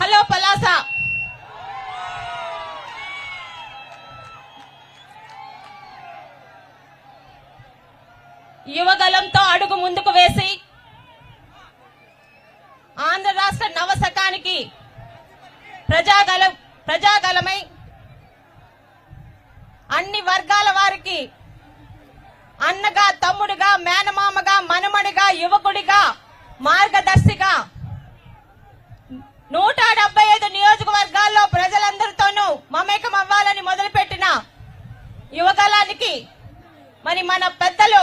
Hello Palasa అని మన పెద్దలు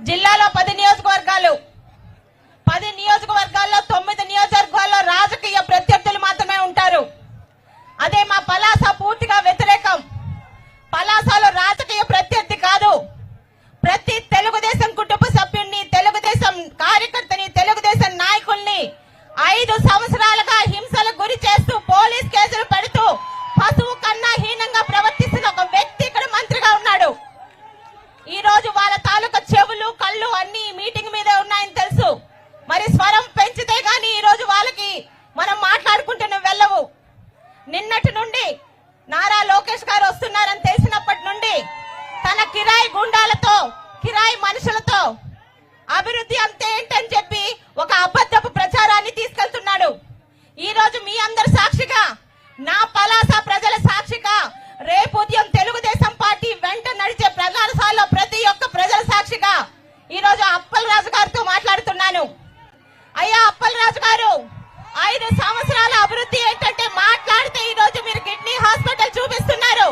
జిల్లాలో పది నియోజకవర్గాలు ఈరోజు అప్పల్ రాజు గారితో మాట్లాడుతున్నాను. అయ్యా అప్పల్ రాజు గారు ఐదు సంవత్సరాల అభివృద్ధి ఏంటంటే మాట్లాడితే ఈ రోజు మీరు కిడ్నీ హాస్పిటల్ చూపిస్తున్నారు.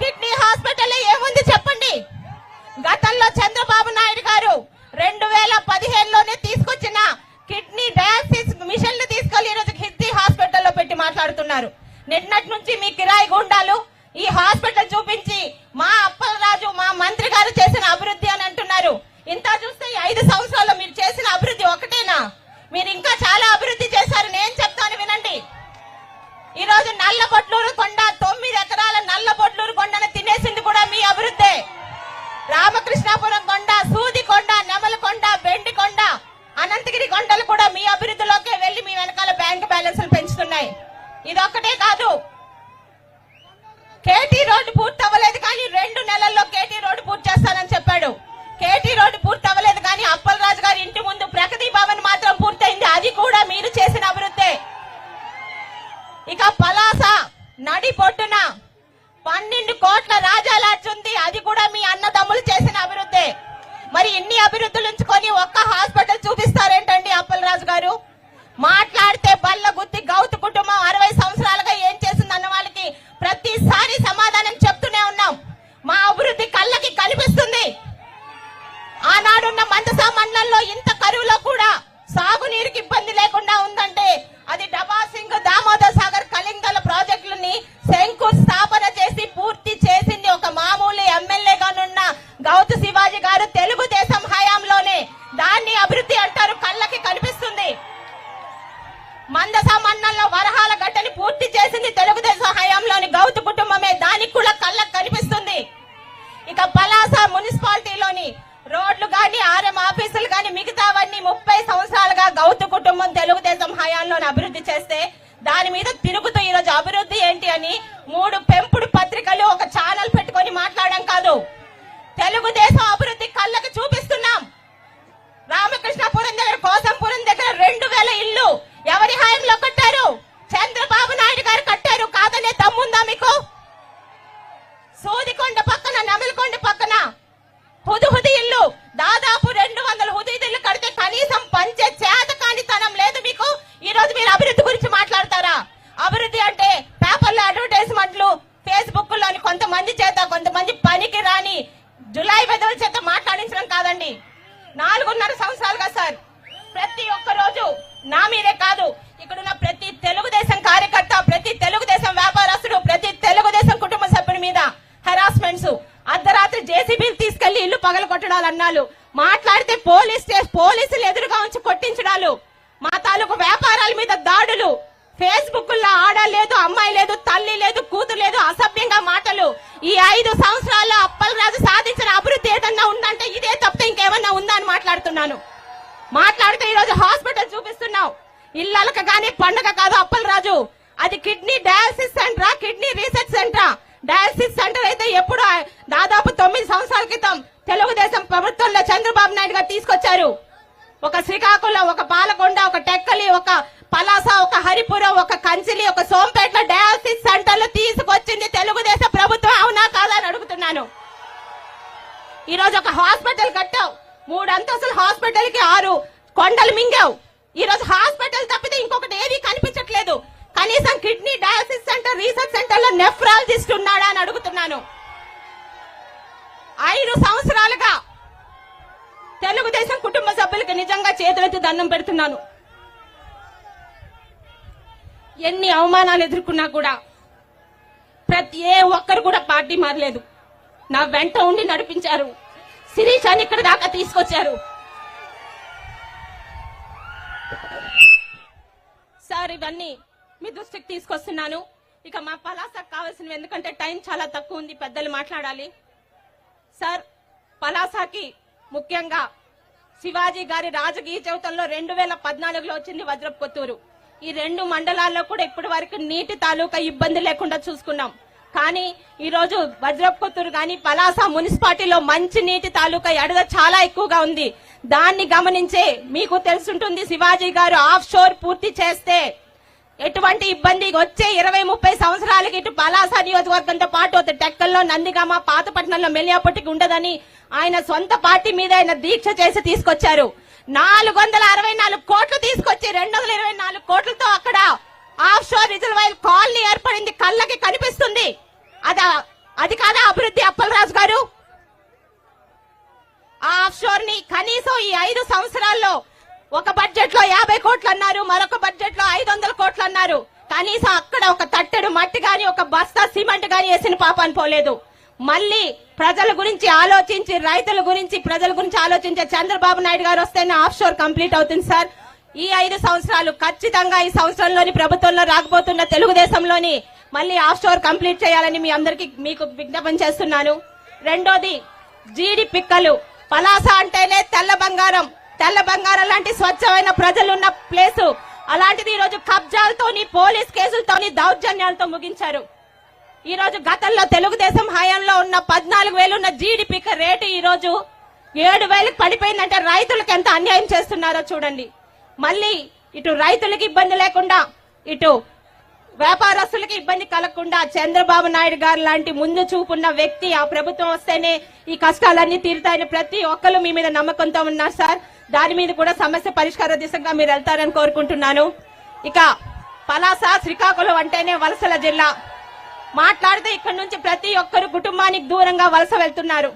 కిడ్నీ హాస్పిటల్ ఏముంది చెప్పండి? గతంలో చంద్రబాబు నాయుడు గారు రెండు వేల పదిహేనులోనే తీసుకొచ్చిన కిడ్నీ డయాలసిస్ మిషన్లు తీసుకెళ్ళి ఈ రోజు కిడ్నీ హాస్పిటల్లో పెట్టి మాట్లాడుతున్నారు. నిన్నటి నుంచి మీ కిరాయి గుండాలు ఈ హాస్పిటల్ చూపించి మా అప్పలరాజు మా మంత్రి గారు చేసిన అభివృద్ధి అని అంటున్నారు. ఇంత చూస్తే ఐదు సంవత్సరాల్లో మీరు చేసిన అభివృద్ధి ఒకటేనా? మీరు ఇంకా చాలా అభివృద్ధి చేశారు నేను చెప్తాను వినండి. ఈ రోజు నల్లబొట్లూరు కొండ తొమ్మిది ఎకరాల నల్లబొట్లూరు కొండను తినేసింది కూడా మీ అభివృద్ధే. రామకృష్ణాపురం కొండ సూది కొండ నెమల కొండ బెండి కొండ అనంతగిరి కొండలు కూడా మీ అభివృద్ధిలోకే వెళ్ళి మీ వెనకాల బ్యాంక్ బ్యాలెన్స్లు పెంచుతున్నాయి. ఇదొక్కటే కాదు. కేటీ రోడ్డు పూర్తి అవ్వలేదు కానీ రెండు నెలల్లో కేటీ రోడ్డు పూర్తి చేస్తానని చెప్పాడు. కేటీ రోడ్డు పూర్తి అవ్వలేదు కానీ అప్పలరాజు గారి ఇంటి ముందు ప్రగతి భవన్ మాత్రం పూర్తయింది. అది కూడా మీరు చేసిన అభివృద్ధి. ఇక పలాస నడి పొట్టున పన్నెండు కోట్ల రాజాలాడ్చి ఉంది. అది కూడా మీ అన్నదమ్ములు చేసిన అభివృద్ధి. మరి ఇన్ని అభివృద్ధులు ఉంచుకొని ఒక్క హాస్పిటల్ చూపిస్తారేంటండి అప్పలరాజు గారు? మాట్లాడితే బల్ల గుత్తి గౌతు కుటుంబం అరవై సంవత్సరాలుగా ఏం చేసింది అన్న వాళ్ళకి ప్రతిసారి సమాధానం చెప్తూనే ఉన్నాం. మా అభివృద్ధి కళ్ళకి కనిపిస్తుంది. ఆనాడున్న మందసా మండలంలో ఇంత కరువులో కూడా సాగునీరుకి ఇబ్బంది లేకుండా ఉందంటే అది డబాసింగ్ దామోదర్ సాగర్ కలింగల ప్రాజెక్టులని శంకుస్థాపన చేసి పూర్తి చేసింది ఒక మామూలు ఎమ్మెల్యేగానున్న గౌతు శివాజీ గారు తెలుగుదేశం హయాంలోనే. దాన్ని అభివృద్ధి అంటారు కళ్ళకి కనిపిస్తుంది. మందసా మండలంలో వరహాల గడ్డని పూర్తి చేసింది తెలుగుదేశం హయాంలోని గౌతు కుటుంబమే. దానికి కూడా కళ్ళకి కనిపిస్తుంది. ఇక పలాస మున్సిపాలిటీలోని రోడ్లు కానీ ఆర్ఎం ఆఫీసులు కానీ మిగతావన్నీ ముప్పై సంవత్సరాలుగా గౌతు కుటుంబం తెలుగుదేశం హయాంలోని అభివృద్ధి చేస్తే దాని మీద తిరుగుతూ ఈరోజు అభివృద్ధి ఏంటి అని మూడు పెంపుడు పత్రికలు ఒక ఛానల్ పెట్టుకొని మాట్లాడడం కాదు. తెలుగుదేశం అభివృద్ధి కళ్ళకు చూపిస్తున్నాం. నాలుగున్నర సంవత్సరాలుగా సార్. ప్రతి ఒక్క రోజు నా మీరే కాదు ఇక్కడున్న ప్రతి తెలుగుదేశం కార్యకర్త ప్రతి తెలుగుదేశం వ్యాపారస్తుడు ప్రతి తెలుగుదేశం కుటుంబ సభ్యుడి మీద హెరాస్మెంట్స్ అర్ధరాత్రి జేసీబీలు తీసుకెళ్ళి ఇల్లు పగల కొట్టడాలన్నాలు మాట్లాడితే పోలీస్ పోలీసులు ఎదురుగా ఉంచి కొట్టించడాలు. మా తాలూకు వ్యాపారాల మీద దాడులు. ఫేస్బుక్లో ఆడ లేదు అమ్మాయి లేదు తల్లి లేదు కూతురు లేదు అసభ్యంగా మాటలు. ఈ ఐదు సంవత్సరాల్లో అప్పలరాజు సాధించిన అభివృద్ధి మాట్లాడుతున్నాను. మాట్లాడితే ఈరోజు హాస్పిటల్ చూపిస్తున్నావు. ఇళ్ళక కానీ పండగ కాదు అప్పలరాజు అది కిడ్నీ డయాలసిస్ సెంటరా కిడ్నీ రీసెర్చ్ సెంటరా? డయాలసిస్ సెంటర్ అయితే ఎప్పుడు దాదాపు తొమ్మిది సంవత్సరాల క్రితం తెలుగుదేశం ప్రభుత్వంలో చంద్రబాబు నాయుడు గారు తీసుకొచ్చారు. ఒక శ్రీకాకుళం ఒక పాలకొండ ఒక టెక్కలి ఒక పలాస ఒక హరిపురం ఒక కంచిలి ఒక సోంపేటలో డయాలసిస్ సెంటర్లు తీసుకొచ్చింది తెలుగుదేశం ప్రభుత్వం. అవునా కాదా అని అడుగుతున్నాను. ఈరోజు ఒక హాస్పిటల్ కట్టావు. మూడు అంతస్తుల హాస్పిటల్కి ఆరు కొండలు మింగావు. ఈ రోజు హాస్పిటల్ తప్పితే ఇంకొకటి ఏది కనిపించట్లేదు. కనీసం కిడ్నీ డయాలసిస్ సెంటర్ రీసెర్చ్ సెంటర్లో నెఫ్రాలజిస్ట్ ఉన్నాడా అని అడుగుతున్నాను. ఐదు సంవత్సరాలుగా తెలుగుదేశం కుటుంబ సభ్యులకి నిజంగా చేతులెత్తి దండం పెడుతున్నాను. ఎన్ని అవమానాలు ఎదుర్కొన్నా కూడా ప్రతి ఏ ఒక్కరు కూడా పార్టీ మారలేదు. నా వెంట ఉండి నడిపించారు. శిరీషాని ఇక్కడ దాకా తీసుకొచ్చారు. సార్ ఇవన్నీ మీ దృష్టికి తీసుకొస్తున్నాను. ఇక మా పలాసకు కావాల్సినవి ఎందుకంటే టైం చాలా తక్కువ ఉంది పెద్దలు మాట్లాడాలి. సార్ పలాసాకి ముఖ్యంగా శివాజీ గారి రాజకీయ జీవితంలో రెండు వేల పద్నాలుగులో వచ్చింది వజ్రపు కొత్తూరు. ఈ రెండు మండలాల్లో కూడా ఇప్పటి వరకు నీటి తాలూకా ఇబ్బంది లేకుండా చూసుకున్నాం. కానీ ఈరోజు వజ్రపుత్తూరు కానీ గాని పలాస మున్సిపాలిటీలో మంచి నీటి తాలూకా ఎడద చాలా ఎక్కువగా ఉంది. దాన్ని గమనించే మీకు తెలుసుంటుంది శివాజీ గారు ఆఫ్ షోర్ పూర్తి చేస్తే ఎటువంటి ఇబ్బంది వచ్చే ఇరవై ముప్పై సంవత్సరాలకి ఇటు పలాస నియోజకవర్గంతో పాటు టెక్కల్లో నందిగామ పాతపట్నంలో మెలియాపట్టికి ఉండదని ఆయన సొంత పార్టీ మీద ఆయన దీక్ష చేసి తీసుకొచ్చారు. నాలుగు వందల అరవై నాలుగు కోట్లు తీసుకొచ్చి రెండు వందల ఇరవై నాలుగు కోట్లతో అక్కడ ఆఫ్ షోర్ రిజర్వాయర్ కాలనీ ఏర్పడి కాదా? అది కాదా అభివృద్ధి అప్పలరాజు గారు? ఆ ని కనీసం ఈ ఐదు సంవత్సరాల్లో ఒక బడ్జెట్లో యాభై కోట్లు అన్నారు మరొక బడ్జెట్లో ఐదు వందల కోట్లు అన్నారు. కనీసం అక్కడ ఒక తట్టెడు మట్టి గాని ఒక బస్తా సిమెంట్ గాని వేసిన పాపాన్ని పోలేదు. మళ్ళీ ప్రజల గురించి ఆలోచించి రైతుల గురించి ప్రజల గురించి ఆలోచించే చంద్రబాబు నాయుడు గారు వస్తేనే ఆఫ్ షోర్ కంప్లీట్ అవుతుంది సార్. ఈ ఐదు సంవత్సరాలు ఖచ్చితంగా ఈ సంవత్సరంలోని ప్రభుత్వంలో రాకపోతున్న తెలుగుదేశంలోని మళ్ళీ ఆఫ్ స్టోర్ కంప్లీట్ చేయాలని మీ అందరికి మీకు విజ్ఞాపన చేస్తున్నాను. రెండోది జీడి పిక్కలు. పలాస అంటేనే తెల్ల బంగారం. తెల్ల బంగారం లాంటి స్వచ్ఛమైన ప్రజలున్న ప్లేసు. అలాంటిది ఈరోజు కబ్జాలతోని పోలీస్ కేసులతోని దౌర్జన్యాలతో ముగించారు. ఈ రోజు గతంలో తెలుగుదేశం హయాంలో ఉన్న పద్నాలుగు వేలు ఉన్న జీడిపిక రేటు ఈ రోజు ఏడు వేలకు పడిపోయిందంటే రైతులకు ఎంత అన్యాయం చేస్తున్నారో చూడండి. మళ్ళీ ఇటు రైతులకు ఇబ్బంది లేకుండా ఇటు వ్యాపారస్తులకు ఇబ్బంది కలగకుండా చంద్రబాబు నాయుడు గారు లాంటి ముందు చూపున్న వ్యక్తి ఆ ప్రభుత్వం వస్తేనే ఈ కష్టాలన్నీ తీరుతాయని ప్రతి ఒక్కరు మీ మీద నమ్మకంతో ఉన్నారు సార్. దాని మీద కూడా సమస్య పరిష్కార దిశగా మీరు వెళ్తారని కోరుకుంటున్నాను. ఇక పలాస శ్రీకాకుళం అంటేనే వలసల జిల్లా. మాట్లాడితే ఇక్కడ నుంచి ప్రతి ఒక్కరు కుటుంబానికి దూరంగా వలస వెళ్తున్నారు.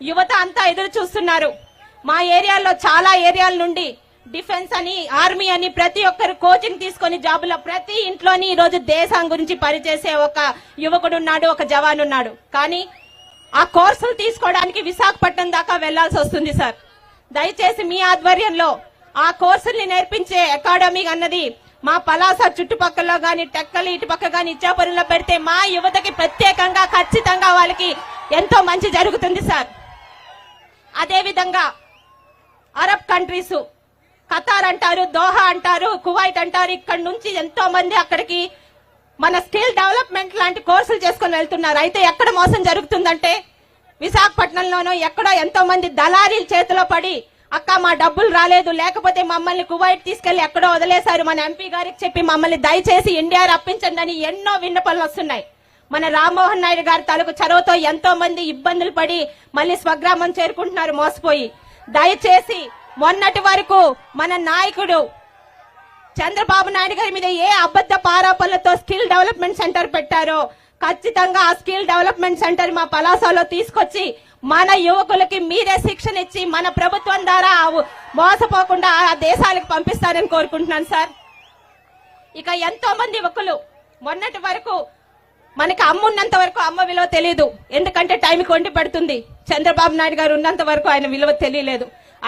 యువత అంతా ఎదురు చూస్తున్నారు. మా ఏరియాలో చాలా ఏరియాల నుండి డిఫెన్స్ అని ఆర్మీ అని ప్రతి ఒక్కరు కోచింగ్ తీసుకొని జాబులో ప్రతి ఇంట్లోని ఈరోజు దేశం గురించి పనిచేసే ఒక యువకుడు ఉన్నాడు ఒక జవాన్ ఉన్నాడు. కానీ ఆ కోర్సులు తీసుకోవడానికి విశాఖపట్నం దాకా వెళ్ళాల్సి వస్తుంది సార్. దయచేసి మీ ఆధ్వర్యంలో ఆ కోర్సుల్ని నేర్పించే అకాడమీ అన్నది మా పలాస చుట్టుపక్కల గాని ఇటు పక్క గాని ఇచ్చాపురంలో పెడితే మా యువతకి ప్రత్యేకంగా ఖచ్చితంగా వాళ్ళకి ఎంతో మంచి జరుగుతుంది సార్. అదేవిధంగా అరబ్ కంట్రీసు ఖతార్ అంటారు దోహా అంటారు కువైట్ అంటారు. ఇక్కడ నుంచి ఎంతో మంది అక్కడికి మన స్కిల్ డెవలప్మెంట్ లాంటి కోర్సులు చేసుకొని వెళ్తున్నారు. అయితే ఎక్కడ మోసం జరుగుతుందంటే విశాఖపట్నంలోనూ ఎక్కడో ఎంతో మంది దళారీల చేతిలో పడి అక్క మా డబ్బులు రాలేదు. లేకపోతే మమ్మల్ని కువైట్ తీసుకెళ్ళి ఎక్కడో వదిలేశారు. మన ఎంపీ గారికి చెప్పి మమ్మల్ని దయచేసి ఇండియా రప్పించండి అని ఎన్నో విన్నపలు వస్తున్నాయి. మన రామ్మోహన్ నాయుడు గారి తలకు చొరవతో ఎంతో మంది ఇబ్బందులు పడి మళ్ళీ స్వగ్రామం చేరుకుంటున్నారు మోసపోయి. దయచేసి మొన్నటి వరకు మన నాయకుడు చంద్రబాబు నాయుడు గారి మీద ఏ అబద్ధ పారాపలతో స్కిల్ డెవలప్మెంట్ సెంటర్ పెట్టారో ఖచ్చితంగా ఆ స్కిల్ డెవలప్మెంట్ సెంటర్ మా పలాసలో తీసుకొచ్చి మన యువకులకి మీరే శిక్షణ ఇచ్చి మన ప్రభుత్వం ద్వారా మోసపోకుండా ఆ దేశాలకు పంపిస్తారని కోరుకుంటున్నాను సార్. ఇక ఎంతో మంది యువకులు మొన్నటి వరకు మనకి అమ్మ ఉన్నంత వరకు అమ్మ విలువ తెలియదు ఎందుకంటే టైంకి వండి పెడుతుంది. చంద్రబాబు నాయుడు గారు ఉన్నంత వరకు ఆయన విలువ తెలియలేదు.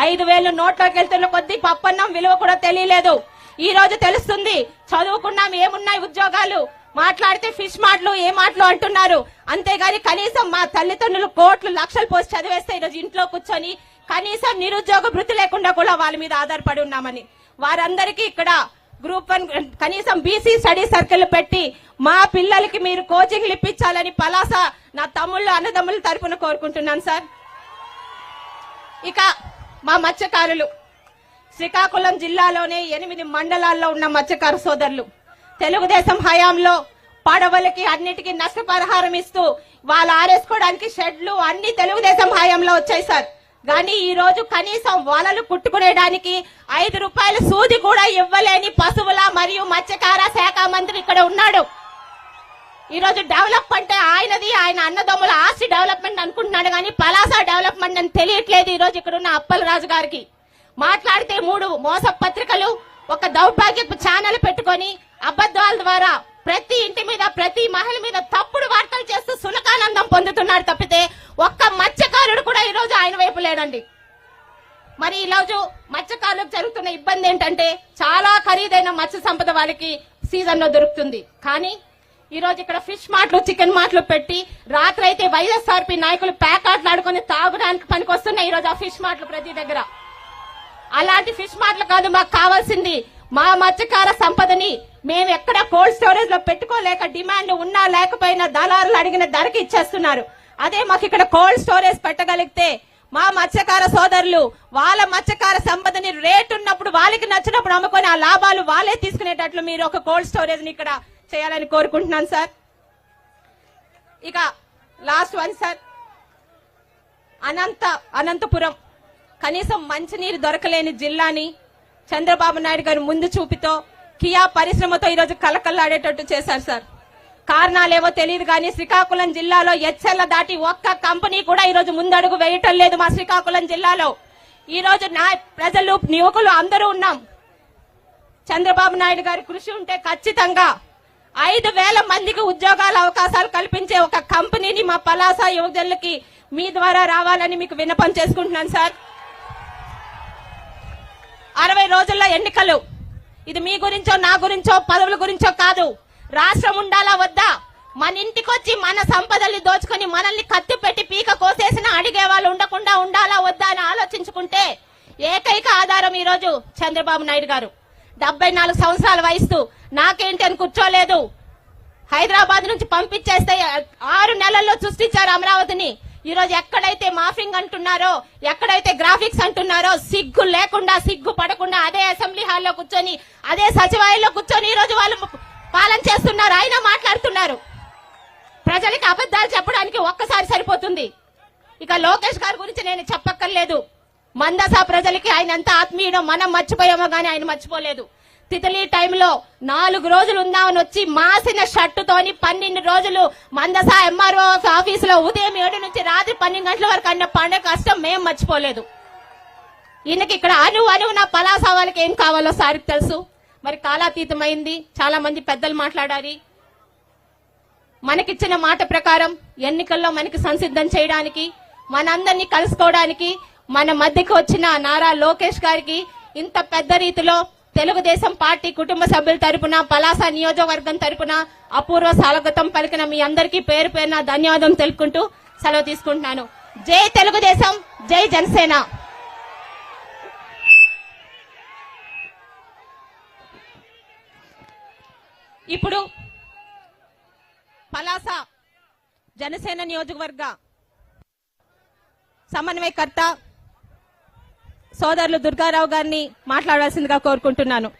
ఐదు వేలు నోట్లోకి వెళ్తున్న కొద్దీ పప్పన్నం విలువ కూడా తెలియలేదు. ఈ రోజు తెలుస్తుంది చదువుకున్నాం ఏమున్నాయి ఉద్యోగాలు. మాట్లాడితే ఫిష్ మాటలు ఏ మాటలు అంటున్నారు. అంతేగాని కనీసం మా తల్లిదండ్రులు కోట్లు లక్షలు పోసి చదివేస్తే ఈరోజు ఇంట్లో కూర్చొని కనీసం నిరుద్యోగ వృత్తి లేకుండా కూడా వాళ్ళ మీద ఆధారపడి ఉన్నామని. వారందరికీ ఇక్కడ గ్రూప్ వన్ కనీసం బీసీ స్టడీ సర్కిల్ పెట్టి మా పిల్లలకి మీరు కోచింగ్లు ఇప్పించాలని పలాస నా తమ్ముళ్ళు అన్నదమ్ముల తరపున కోరుకుంటున్నాను సార్. ఇక మా మత్స్యకారులు. శ్రీకాకుళం జిల్లాలోనే ఎనిమిది మండలాల్లో ఉన్న మత్స్యకార సోదరులు. తెలుగుదేశం హయాంలో పడవలకి అన్నిటికీ నష్టపరిహారం ఇస్తూ వాళ్ళు ఆరేసుకోవడానికి షెడ్లు అన్ని తెలుగుదేశం హయాంలో వచ్చాయి సార్. కానీ ఈ రోజు కనీసం వలలు కుట్టుకునేడానికి ఐదు రూపాయల సూది కూడా ఇవ్వలేని పశువుల మరియు మత్స్యకార శాఖ మంత్రి ఇక్కడ ఉన్నాడు. ఈరోజు డెవలప్ అంటే ఆయనది ఆయన అన్నదమ్ముల ఆస్తి డెవలప్మెంట్ అనుకుంటున్నాడు కానీ పలాస డెవలప్మెంట్ అని తెలియట్లేదు ఈరోజు ఇక్కడ ఉన్న అప్పలరాజు గారికి. మాట్లాడితే మూడు మోస పత్రికలు ఒక దౌర్భాగ్యపు ఛానల్ పెట్టుకొని అబద్ధాల ద్వారా ప్రతి ఇంటి మీద ప్రతి మహిళ మీద తప్పుడు వార్తలు చేస్తూ సునకానందం పొందుతున్నాడు తప్పితే ఒక్క మత్స్యకారుడు కూడా ఈరోజు ఆయన వైపు లేడండి. మరి ఈరోజు మత్స్యకారులకు జరుగుతున్న ఇబ్బంది ఏంటంటే చాలా ఖరీదైన మత్స్య సంపద వాళ్ళకి సీజన్లో దొరుకుతుంది. కానీ ఈ రోజు ఇక్కడ ఫిష్ మాటలు చికెన్ మాటలు పెట్టి రాత్రి అయితే వైఎస్ఆర్పి నాయకులు ప్యాకాట్లు ఆడుకొని తాగడానికి పనికొస్తున్నాయి ఈ రోజు ఆ ఫిష్ మాటలు ప్రతి దగ్గర. అలాంటి ఫిష్ మాటలు కాదు మాకు కావాల్సింది మా మత్స్యకార సంపదని మేము ఎక్కడ కోల్డ్ స్టోరేజ్లో పెట్టుకోలేక డిమాండ్ ఉన్నా లేకపోయినా దళారులు అడిగిన ధరకి ఇచ్చేస్తున్నారు. అదే మాకు ఇక్కడ కోల్డ్ స్టోరేజ్ పెట్టగలిగితే మా మత్స్యకార సోదరులు వాళ్ళ మత్స్యకార సంపదని రేటు ఉన్నప్పుడు వాళ్ళకి నచ్చినప్పుడు అమ్ముకొని ఆ లాభాలు వాళ్ళే తీసుకునేటట్లు మీరు ఒక కోల్డ్ స్టోరేజ్ని ఇక్కడ చేయాలని కోరుకుంటున్నాను సార్. ఇక last one sir. Anantha Anantapur. కనీసం మంచినీరు దొరకలేని జిల్లాని చంద్రబాబు నాయుడు గారు ముందు చూపితో కియా పరిశ్రమతో ఈరోజు కలకల్లాడేటట్టు చేశారు సార్. కారణాలేవో తెలియదు కానీ శ్రీకాకుళం జిల్లాలో హెచ్ఎల్ల దాటి ఒక్క కంపెనీ కూడా ఈరోజు ముందడుగు వేయటం లేదు మా శ్రీకాకుళం జిల్లాలో. ఈ రోజు నా ప్రజలు యువకులు అందరూ ఉన్నాం. చంద్రబాబు నాయుడు గారి కృషి ఉంటే ఖచ్చితంగా ఐదు వేల మందికి ఉద్యోగాల అవకాశాలు కల్పించే ఒక కంపెనీని మా పలాస యువజనులకి మీ ద్వారా రావాలని మీకు విన్నపం చేసుకుంటున్నాను సార్. అరవై రోజుల్లో ఎన్నికలు. ఇది మీ గురించో నా గురించో పదవుల గురించో కాదు. రాష్ట్రం ఉండాలా వద్దా? మన ఇంటికొచ్చి మన సంపదల్ని దోచుకొని మనల్ని కత్తి పెట్టి పీక కోసేసిన అడిగే వాళ్ళు ఉండకుండా ఉండాలా వద్దా అని ఆలోచించుకుంటే ఏకైక ఆధారం ఈరోజు చంద్రబాబు నాయుడు గారు. డెబ్బై నాలుగు సంవత్సరాల వయసు నాకేంటి అని కూర్చోలేదు. హైదరాబాద్ నుంచి పంపించేస్తే ఆరు నెలల్లో సృష్టించారు అమరావతిని. ఈరోజు ఎక్కడైతే మాఫింగ్ అంటున్నారో ఎక్కడైతే గ్రాఫిక్స్ అంటున్నారో సిగ్గు లేకుండా సిగ్గు పడకుండా అదే అసెంబ్లీ హాల్లో కూర్చొని అదే సచివాలయంలో కూర్చొని ఈ రోజు వాళ్ళు పాలన చేస్తున్నారు. ఆయన మాట్లాడుతున్నారు. ప్రజలకి అబద్ధాలు చెప్పడానికి ఒక్కసారి సరిపోతుంది. ఇక లోకేష్ గారి గురించి నేను చెప్పక్కర్లేదు. మందస ప్రజలకి ఆయన ఎంత ఆత్మీయుడో మనం మర్చిపోయామో గానీ ఆయన మర్చిపోలేదు. తితలి టైంలో నాలుగు రోజులు ఉందామని వచ్చి మాసిన షర్టుతోని పన్నెండు రోజులు మందసా ఎంఆర్ఓ ఆఫీసులో ఉదయం ఏడు నుంచి రాత్రి పన్నెండు గంటల వరకు అన్న పండే కష్టం మేం మర్చిపోలేదు. ఈయనకి ఇక్కడ అను అను నా పలాస వాళ్ళకి ఏం కావాలో సారికి తెలుసు. మరి కాలాతీతమైంది. చాలా మంది పెద్దలు మాట్లాడారు. మనకిచ్చిన మాట ప్రకారం ఎన్నికల్లో మనకి సంసిద్ధం చేయడానికి మనందరినీ కలుసుకోవడానికి మన మధ్యకు వచ్చిన నారా లోకేష్ గారికి ఇంత పెద్ద రీతిలో తెలుగుదేశం పార్టీ కుటుంబ సభ్యుల తరపున పలాస నియోజకవర్గం తరపున అపూర్వ స్వాగతం పలికిన మీ అందరికీ పేరు పేరున ధన్యవాదం తెలుపుకుంటూ సెలవు తీసుకుంటున్నాను. జై తెలుగుదేశం జై జనసేన. ఇప్పుడు పలాస జనసేన నియోజకవర్గ సమన్వయకర్త సోదరులు దుర్గారావు గారిని మాట్లాడాల్సిందిగా కోరుకుంటున్నాను.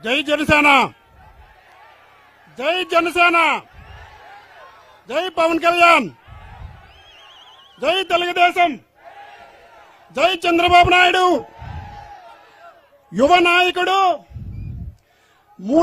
జై జనసేన! జై జనసేన! జై పవన్ కళ్యాణ్! జై తెలుగుదేశం! జై చంద్రబాబు నాయుడు! యువ నాయకుడు! మూడు